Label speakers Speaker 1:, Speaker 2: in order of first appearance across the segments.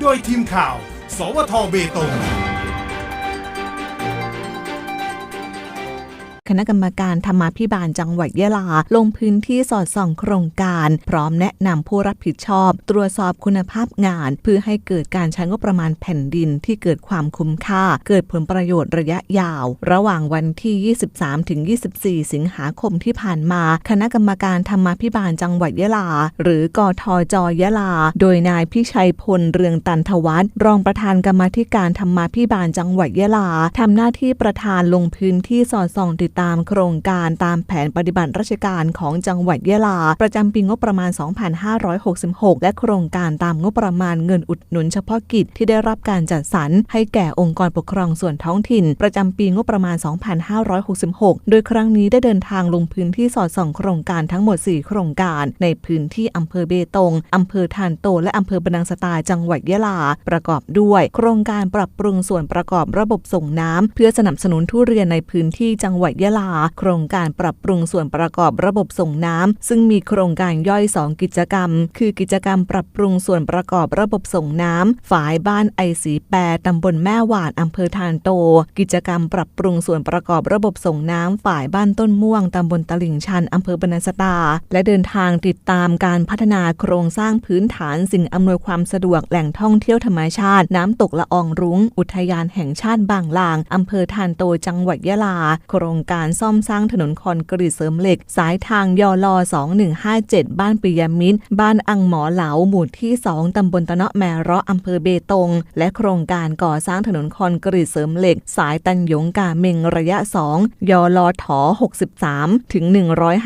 Speaker 1: โดยทีมข่าว สวทเบตง
Speaker 2: ณะกรรมการธรรมาภิบาลจังหวัดยะลา ลงพื้นที่สอดส่องโครงการ พร้อมแนะนำผู้รับผิดชอบ ตรวจสอบคุณภาพงาน เพื่อให้เกิดการใช้งบประมาณแผ่นดินที่เกิดความคุ้มค่า เกิดผลประโยชน์ระยะยาว ระหว่างวันที่ 23ถึง24 สิงหาคมที่ผ่านมา คณะกรรมการธรรมาภิบาลจังหวัดยะลา หรือกทจยะลา โดยนายพิชัยพลเรืองตันทวัฒน์รองประธานกรรมธิการธรรมาภิบาลจังหวัดยะลาทำหน้าที่ประธานลงพื้นที่สอดส่องติดตามามโครงการตามแผนปฏิบัติราชการของจังหวัดยะลา ประจำปีงบประมาณ 2566 และโครงการตามงบประมาณเงินอุดหนุนเฉพาะกิจที่ได้รับการจัดสรรให้แก่องค์กรปกครองส่วนท้องถิ่น ประจำปีงบประมาณ 2566 โดยครั้งนี้ได้เดินทางลงพื้นที่สอดส่องโครงการทั้งหมด 4 โครงการ ในพื้นที่อำเภอเบตงอำเภอทานโต และอำเภอบรรนังสตาจังหวัดยะลา ประกอบด้วย โครงการปรับปรุงส่วนประกอบระบบส่งน้ำเพื่อสนับสนุนทุเรียนในพื้นที่จังหวัดยะลา โครงการปรับปรุงส่วนประกอบระบบส่งน้ำซึ่งมีโครงการย่อย 2 กิจกรรม คือกิจกรรมปรับปรุงส่วนประกอบระบบส่งน้ำฝายบ้านไอสีแปรตำบลแม่หวานอำเภอทานโต กิจกรรมปรับปรุงส่วนประกอบระบบส่งน้ำฝ่ายบ้านต้นม่วงตำบลตลิ่งชันอำเภอบรรนังสตา และเดินทางติดตามการพัฒนาโครงสร้างพื้นฐานสิ่งอำนวยความสะดวกแหล่งท่องเที่ยวธรรมชาติ น้ำตกละอองรุ้ง อุทยานแห่งชาติบางลางอำเภอทานโตจังหวัดยะลา โครงการซ่อมสร้างถนนคอนกรีตเสริมเหล็ก สายทางยอลอ2157 บ้านปิยมิตร บ้านอังหมอเหลาหมู่ที่ 2 ตำบลตะเนาะแมราะอำเภอเบตง และโครงการก่อสร้างถนนคอนกรีตเสริมเหล็ก สายตันหยงกาเมงระยะ 2 ยอลอถอ63 ถึง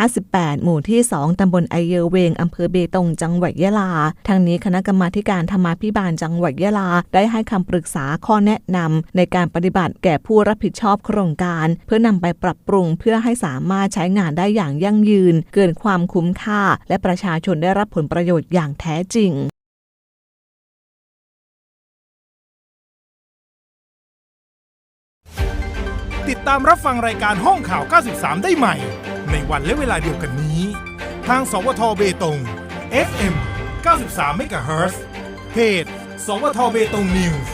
Speaker 2: 158 หมู่ที่ 2 ตำบลไอเยเวงอำเภอเบตง จังหวัดยะลาทางนี้คณะกรรมาการธรรมาภิบาลจังหวัดยะลา ได้ให้คำปรึกษาข้อแนะนำในการปฏิบัติแก่ผู้รับผิดชอบโครงการ เพื่อนำไปปรับปรุงเพื่อให้สามารถใช้งานได้อย่างยั่งยืน เกินความคุ้มค่า และประชาชนได้รับผลประโยชน์อย่างแท้จริง
Speaker 1: ติดตามรับฟังรายการห้องข่าว 93 ได้ใหม่ ในวันและเวลาเดียวกันนี้ ทาง สวทเบตง FM 93 MHz เพจ สวทเบตงนิวส์